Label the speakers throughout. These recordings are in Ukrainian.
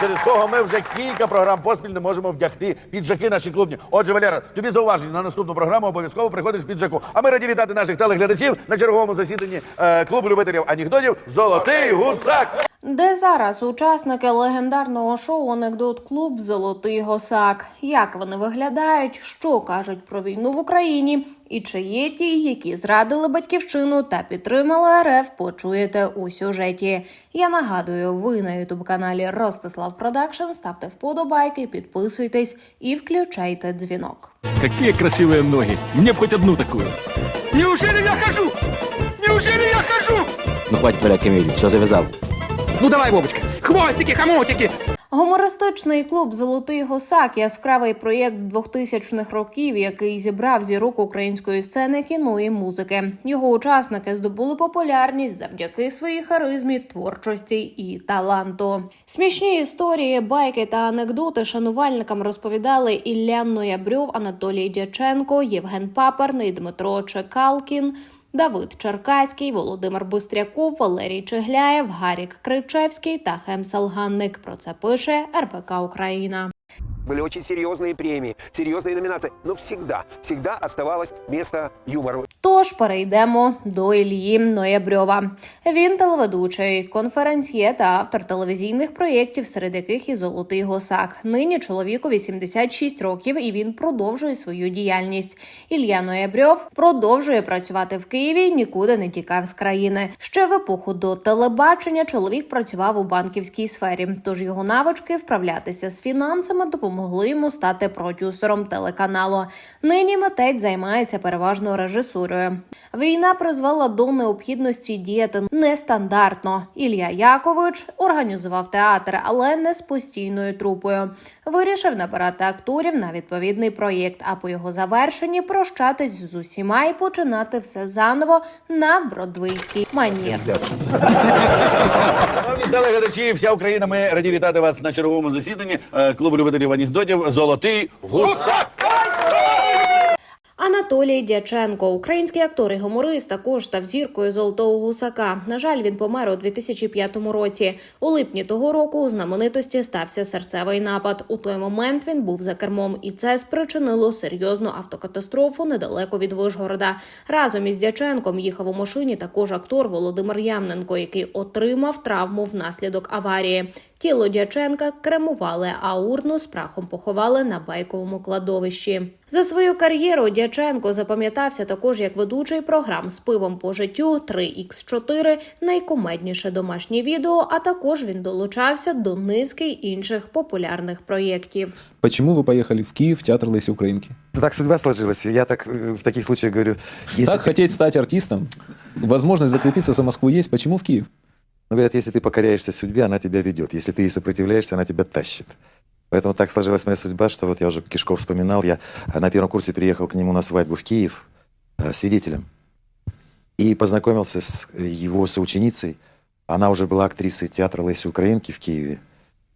Speaker 1: через кого ми вже кілька програм поспіль не можемо вдягти піджаки наші клубні. Отже, Валера, тобі зауваження на наступну програму обов'язково приходиш з піджаку. А ми раді вітати наших телеглядачів на черговому засіданні е, клубу любителів анекдотів Золотий гусак.
Speaker 2: Де зараз учасники легендарного шоу Анекдот Клуб Золотий Госак? Як вони виглядають, що кажуть про війну в Україні? І чи є ті, які зрадили батьківщину та підтримали РФ, почуєте у сюжеті. Я нагадую, ви на ютуб каналі Ростислав Продакшн ставте вподобайки, підписуйтесь і включайте дзвінок.
Speaker 3: Какие красивые ноги. Мне б хоть одну такую.
Speaker 4: Неужели я хожу? Неужели я хожу?
Speaker 5: Ну хватит валять комедию, все завязал.
Speaker 4: Ну давай, Вовочка, хвостики, хомутики.
Speaker 2: Гумористичний клуб Золотий Госак яскравий проєкт 2000-х років, який зібрав зірок української сцени кіно і музики. Його учасники здобули популярність завдяки своїй харизмі, творчості і таланту. Смішні історії, байки та анекдоти шанувальникам розповідали Ілля Ноябрьов, Анатолій Дяченко, Євген Паперний, Дмитро Чекалкін. Давид Черкаський, Володимир Бустряков, Валерій Чегляєв, Гарік Кричевський та Хемсал Ганник. Про це пише РБК Україна
Speaker 6: Были очень серьезные премии, серьезные номинации, но всегда, всегда оставалось место юмору.
Speaker 2: Тож перейдемо до Ілії Ноябрьова. Він телеведучий, конференсьє та автор телевізійних проєктів, серед яких і Золотий Госак. Нині чоловіку 86 років, і він продовжує свою діяльність. Ілля Ноябрьов продовжує працювати в Києві, нікуди не тікав з країни. Ще в епоху до телебачення чоловік працював у банківській сфері. Тож його навички вправлятися з фінансами допомогли йому стати продюсером телеканалу. Нині митець займається переважно режисурою. Війна призвела до необхідності діяти нестандартно. Ілля Якович організував театр, але не з постійною трупою. Вирішив набирати акторів на відповідний проєкт, а по його завершенні прощатись з усіма і починати все заново на бродвейський манір.
Speaker 1: Шановні телеглядачі, вся Україна, ми раді вітати вас на черговому засіданні е, клубу любителів анекдотів Золотий гусак.
Speaker 2: Анатолій Дяченко, український актор і гуморист, також став зіркою золотого гусака. На жаль, він помер у 2005 році. У липні того року у знаменитості стався серцевий напад. У той момент він був за кермом, і це спричинило серйозну автокатастрофу недалеко від Вишгорода. Разом із Дяченком їхав у машині також актор Володимир Ямненко, який отримав травму внаслідок аварії. Тіло Дяченка кремували, а урну з прахом поховали на байковому кладовищі. За свою кар'єру Дяченко запам'ятався також як ведучий програм з пивом по життю 3х4, найкомедніше домашнє відео. А також він долучався до низки інших популярних проєктів.
Speaker 7: Почему вы поехали в Киев в театр Леси Украинки?
Speaker 8: Так судьба сложилась. Я так э, в таких случаях говорю, если,
Speaker 7: Так хотеть стать артистом, возможность закрепиться за Москву есть, почему в Киев?
Speaker 8: Ну, говорят, если ты покоряешься судьбе, она тебя ведет. Если ты ей сопротивляешься, она тебя тащит. Поэтому так сложилась моя судьба, что вот я уже Кишков вспоминал, я э, на первом курсе приехал к нему на свадьбу в Киев э, свидетелем и познакомился с э, его соученицей. Она уже была актрисой театра Леси Украинки в Киеве.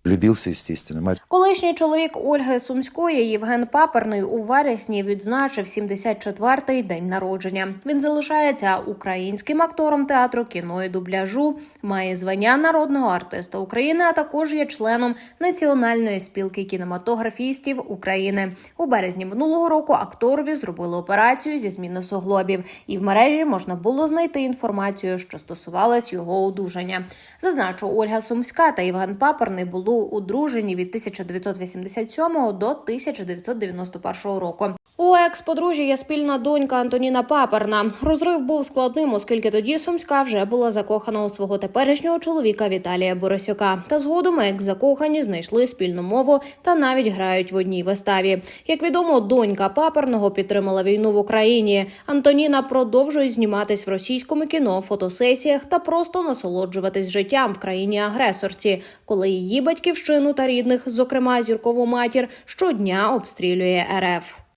Speaker 8: Влюбился, естественно.
Speaker 2: Колишній чоловік Ольги Сумської Євген Паперний у вересні відзначив 74-й день народження. Він залишається українським актором театру кіно і дубляжу, має звання народного артиста України, а також є членом Національної спілки кінематографістів України. У березні минулого року акторові зробили операцію зі зміни суглобів, і в мережі можна було знайти інформацію, що стосувалась його одужання. Зазначу, Ольга Сумська та Євген Паперний були одружені від 1987 до 1991 року. У екс-подружжя є спільна донька Антоніна Паперна. Розрив був складним, оскільки тоді Сумська вже була закохана у свого теперішнього чоловіка Віталія Борисюка. Та згодом екс-закохані знайшли спільну мову та навіть грають в одній виставі. Як відомо, донька Паперного підтримала війну в Україні. Антоніна продовжує зніматись в російському кіно, фотосесіях та просто насолоджуватись життям в країні агресорці, коли її батьківщину та рідних, зокрема зіркову матір, щодня обстрілює РФ.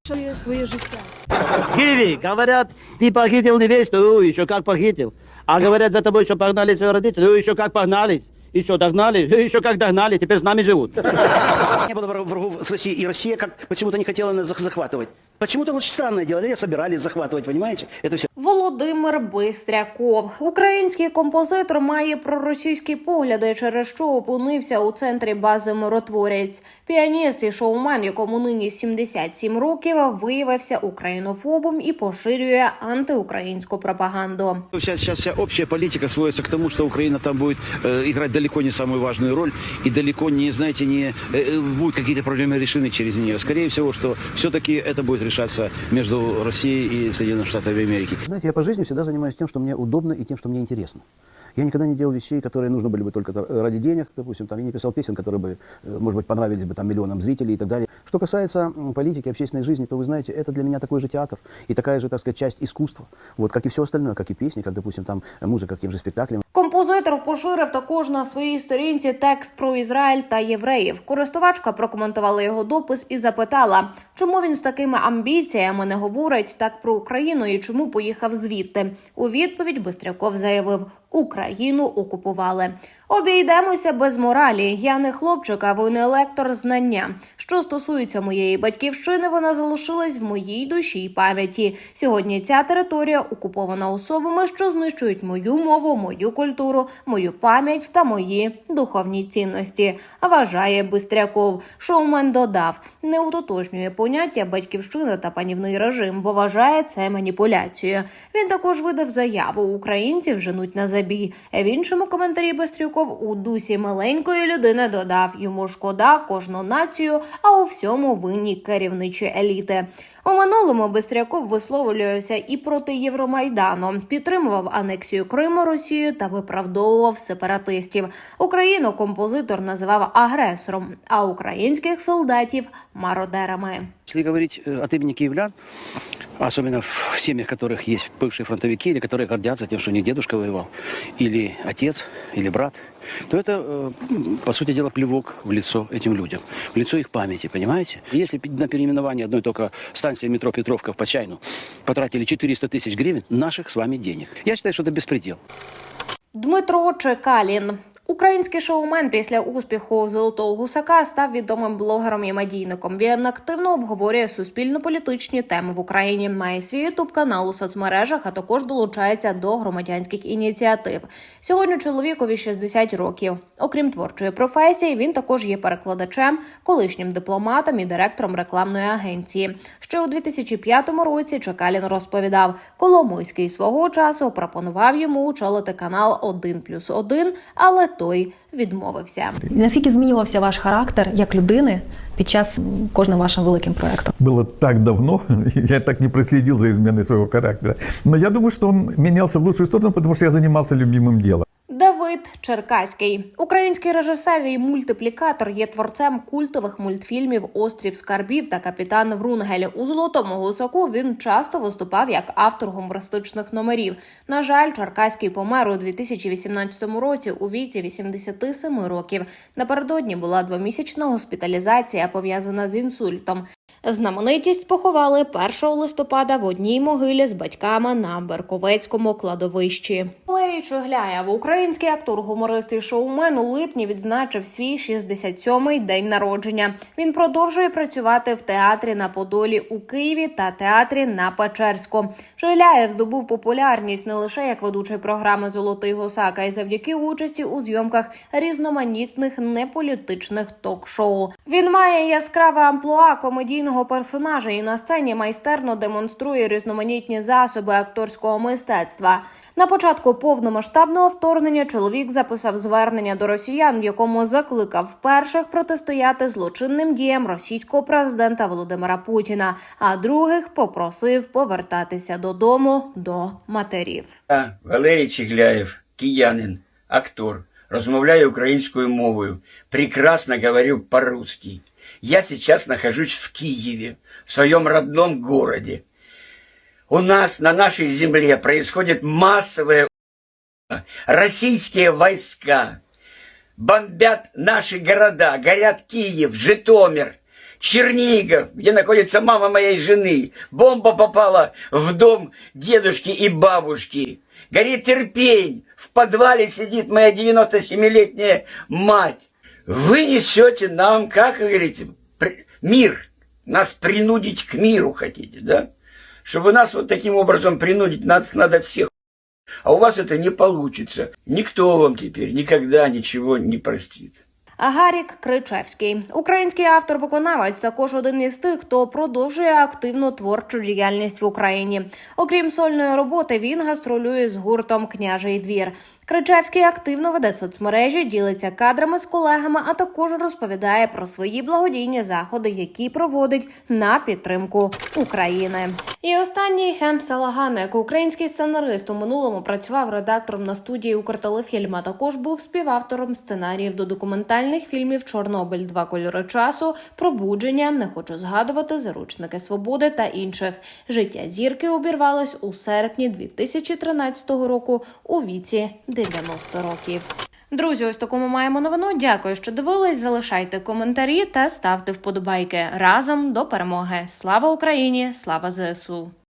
Speaker 9: Киви, говорят, ты похитил невесту, ну, еще как похитил. А говорят, за тобой еще погнали свои родители, ну, еще как погнались. Еще догнали, еще как догнали, теперь с нами живут.
Speaker 10: Не было враг- врагов с Россией, и Россия как почему-то не хотела нас зах- захватывать. Почему-то очень странное дело, они собирались захватывать, понимаете? Это все.
Speaker 2: Володимир Бистряков, український композитор, має проросійські погляди, через що опинився у центрі бази миротворець. Піаніст і шоумен, якому нині 77 років, виявився українофобом і поширює антиукраїнську пропаганду.
Speaker 10: Сейчас, сейчас вся общая политика сводится к тому, что Украина там будет э, играть далеко не самую важную роль и далеко не, знаете, не э, э, будут какие-то проблемы решены через нее. Скорее всего, что все-таки это будет решаться между Россией и Соединенными Штатами Америки.
Speaker 9: Знаете, я по жизни всегда занимаюсь тем, что мне удобно и тем, что мне интересно. Я никогда не делал вещей, которые нужны были бы только т- ради денег, допустим, там, я не писал песен, которые бы, э, может быть, понравились бы там миллионам зрителей и так далее. Что касается политики, общественной жизни, то вы знаете, это для меня такой же театр и такая же, так сказать, часть искусства, вот, как и все остальное, как и песни, как, допустим, там, э, музыка к тем же спектаклям.
Speaker 2: Композитор поширив також на своїй сторінці текст про Ізраїль та євреїв. Користувачка прокоментувала його допис і запитала, чому він з такими амбіціями не говорить так про Україну і чому поїхав звідти. У відповідь Бистряков заявив: Україну окупували. Обійдемося без моралі. Я не хлопчик, а ви не лектор знання. Що стосується моєї батьківщини, вона залишилась в моїй душі й пам'яті. Сьогодні ця територія окупована особами, що знищують мою мову, мою культуру, мою пам'ять та мої духовні цінності. Вважає Бистряков. Шоумен додав, не утотожнює поняття батьківщина та панівний режим, бо вважає це маніпуляцією. Він також видав заяву: українців женуть на забій. В іншому коментарі Бистрюков у дусі маленької людини додав йому шкода кожну націю, а у всьому винні керівничі еліти. У минулому Бистряков висловлювався і проти Євромайдану, підтримував анексію Криму Росією та виправдовував сепаратистів. Україну композитор називав агресором, а українських солдатів мародерами.
Speaker 10: Если говорить э, от имени киевлян, особенно в семьях, которых есть бывшие фронтовики, или которые гордятся тем, что у них дедушка воевал, или отец, или брат, то это, э, м, по сути дела, плевок в лицо этим людям, в лицо их памяти, понимаете? Если пи- на переименование одной только станции метро Петровка в Почайну потратили 400 тысяч гривен наших с вами денег, я считаю, что это беспредел.
Speaker 2: Дмитро Чекалін. Український шоумен після успіху Золотого гусака став відомим блогером і медійником. Він активно обговорює суспільно-політичні теми в Україні. Має свій ютуб канал у соцмережах, а також долучається до громадянських ініціатив. Сьогодні чоловікові 60 років. Окрім творчої професії, він також є перекладачем, колишнім дипломатом і директором рекламної агенції. Ще у 2005 році Чекалін розповідав, Коломойський свого часу пропонував йому очолити канал 1 плюс 1, але той відмовився.
Speaker 11: Наскільки змінювався ваш характер як людини під час кожним вашим великим проектом?
Speaker 12: Було так давно, я так не проследил за изменой своего характера. Но я думаю, что он менялся в лучшую сторону, потому что я занимался любимым делом.
Speaker 2: Давид Черкаський, український режисер і мультиплікатор, є творцем культових мультфільмів Острів скарбів та капітан Врунгель. У золотому гусаку він часто виступав як автор гумористичних номерів. На жаль, Черкаський помер у 2018 році у віці 87 років. Напередодні була двомісячна госпіталізація пов'язана з інсультом. Знаменитість поховали 1 листопада в одній могилі з батьками на Берковецькому кладовищі. Валерій Чугляєв, український актор, гуморист і шоумен, у липні відзначив свій 67-й день народження. Він продовжує працювати в театрі на Подолі у Києві та театрі на Печерську. Чугляєв здобув популярність не лише як ведучий програми Золотий гусак, а й завдяки участі у зйомках різноманітних неполітичних ток-шоу. Він має яскраве амплуа комедійного персонажа і на сцені майстерно демонструє різноманітні засоби акторського мистецтва. На початку повномасштабного вторгнення чоловік записав звернення до росіян, в якому закликав перших протистояти злочинним діям російського президента Володимира Путіна, а других попросив повертатися додому до матерів.
Speaker 13: Я, Валерій Чигляєв, киянин, актор, розмовляю українською мовою, прекрасно говорю по-русски. Я сейчас нахожусь в Киеве, в своем родном городе. У нас на нашей земле происходит массовое российские войска бомбят наши города, горят Киев, Житомир, Чернигов, где находится мама моей жены. Бомба попала в дом дедушки и бабушки. Горит терпень. В подвале сидит моя 97-летняя мать. Вы несете нам, как вы говорите, мир. Нас принудить к миру хотите, да? чтобы нас вот таким образом принудить, нас надо всех. А у вас это не получится. Никто вам теперь никогда ничего не простит.
Speaker 2: Гарік Кричевський, український автор-виконавець, також один із тих, хто продовжує активну творчу діяльність в Україні. Окрім сольної роботи, він гастролює з гуртом Княжий двір. Кричевський активно веде соцмережі, ділиться кадрами з колегами, а також розповідає про свої благодійні заходи, які проводить на підтримку України. І останній Хем Салаганек, український сценарист, у минулому працював редактором на студії Укртелефільм, також був співавтором сценаріїв до документальних фільмів Чорнобиль, Два кольори часу, Пробудження, Не хочу згадувати, Заручники свободи та інших. Життя зірки обірвалось у серпні 2013 року у віці 90 років. Друзі, ось таку ми маємо новину. Дякую, що дивились. Залишайте коментарі та ставте вподобайки разом до перемоги. Слава Україні! Слава ЗСУ!